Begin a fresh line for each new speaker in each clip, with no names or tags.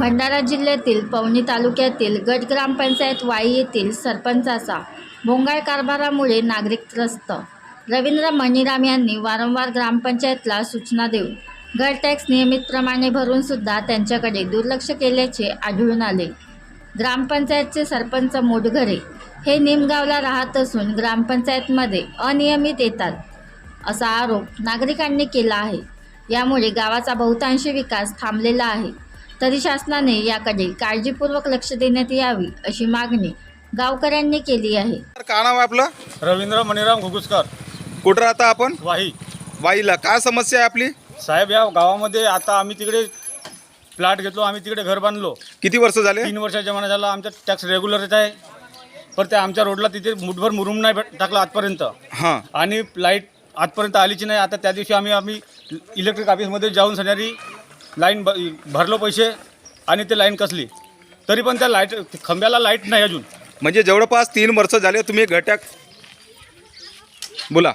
भंडारा जिल्ह्यातील पवनी तालुक्यातील गट ग्रामपंचायत वाई येथील सरपंचाचा भोंगाळ कारभारामुळे नागरिक त्रस्त. रवींद्र मणिराम यांनी वारंवार ग्रामपंचायतला सूचना देऊन घर टॅक्स नियमितप्रमाणे भरून सुद्धा त्यांच्याकडे दुर्लक्ष केल्याचे आढळून आले. ग्रामपंचायतचे सरपंच मोडघरे हे निमगावला राहत असून ग्रामपंचायतमध्ये अनियमित येतात असा आरोप नागरिकांनी केला आहे. यामुळे गावाचा बहुतांशी विकास थांबलेला आहे. तरी शासनाने याकडे काळजीपूर्वक लक्ष देण्यात यावी अशी मागणी गावकऱ्यांनी केली आहे.
काय नाव आहे आपलं?
रवींद्र मणिराम घुगुसकर.
कुठं राहता आपण?
वाही.
वाईला काय समस्या आहे आपली?
साहेब या गावामध्ये आता आम्ही तिकडे प्लॅट घेतलो आम्ही तिकडे घर बांधलो.
किती वर्ष झाले?
तीन वर्षाच्या मना झाला आमचा टॅक्स रेग्युलर येत आहे. पण त्या आमच्या रोडला तिथे मुठभर मुरुम नाही भेट- टाकला आजपर्यंत
हां.
आणि लाइट आजपर्यंत आलीची नाही. आता त्या दिवशी आम्ही आम्ही इलेक्ट्रिक ऑफिसमध्ये जाऊन सणारी लाईन ब भरलो पैसे आणि ते लाईन कसली? तरी पण त्या लाइट खंब्याला लाइट नाही अजून.
म्हणजे जवळपास तीन वर्ष झाले तुम्ही घटक बोला.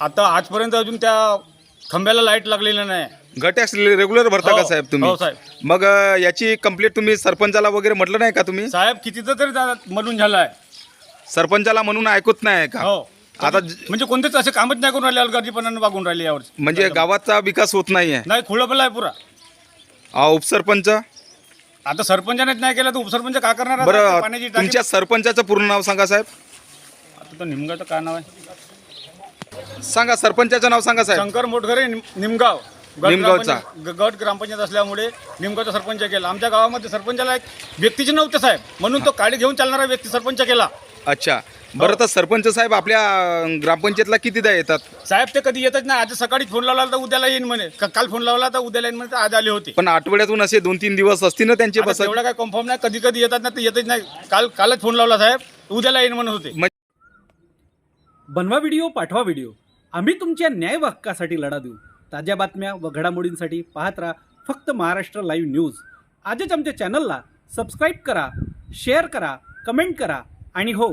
आता आजपर्यंत अजून त्या खंब्याला लाइट लागलेली नाही.
घटॅक्स रेग्युलर भरता का
हो,
साहेब तुम्ही?
हो, साहेब.
मग अं, याची कंप्लेंट तुम्ही सरपंचाला वगैरे म्हटलं नाही का तुम्ही?
साहेब कितीचं तरी म्हणून झालं आहे
सरपंचाला म्हणून ऐकत नाही का?
हो.
आता
म्हणजे कोणतेच असे कामच नाही करून राहिले अलगर्जीपणाने वागून राहिले यावर
म्हणजे गावाचा विकास होत नाही आहे
नाही खुळपला आहे पुरा.
अं, उपसरपंच?
आता सरपंचानेच नाही केलं तर उपसरपंच का करणार आता?
बरं
पाण्याची टाकी-
तुमच्या सरपंचाचं पूर्ण नाव सांगा साहेब.
आता तो निमगावचं काय नाव आहे?
सांगा सरपंचाचं नाव सांगा साहेब.
शंकर मोटघरे निम- निमगाव. गट
निमगावचा.
ग्रामपंचायत- ग- गट ग्रामपंचायत असल्यामुळे निमगावचा सरपंच केला. आमच्या गावामध्ये सरपंचाला एक व्यक्तीचे नव्हते साहेब. म्हणून तो काळी घेऊन चालणारा व्यक्ती सरपंच केला.
अच्छा. बरं तर सरपंच साहेब आपल्या ग्रामपंचायतला कितीदा येतात?
साहेब ते कधी येतच नाही. आज सकाळी फोन लावला तर उद्याला येईन म्हणे. का- काल फोन लावला तर उद्याला येईन म्हणे तर आज आले होते.
पण आठवड्यातून असे दोन तीन दिवस असतील ना त्यांचे बस
तेवढा काय कन्फर्म नाही. कधी कधी येतात ना ते येतच नाही. काल कालच फोन लावला साहेब उद्याला येईन म्हणत होते.
बनवा व्हिडिओ पाठवा व्हिडिओ आम्ही तुमच्या न्याय हक्कासाठी लढा देऊ. ताज्या बातम्या व घडामोडींसाठी पाहत राहा फक्त महाराष्ट्र लाईव्ह न्यूज आजच आमच्या चॅनलला सबस्क्राईब करा शेअर करा कमेंट करा आणि हो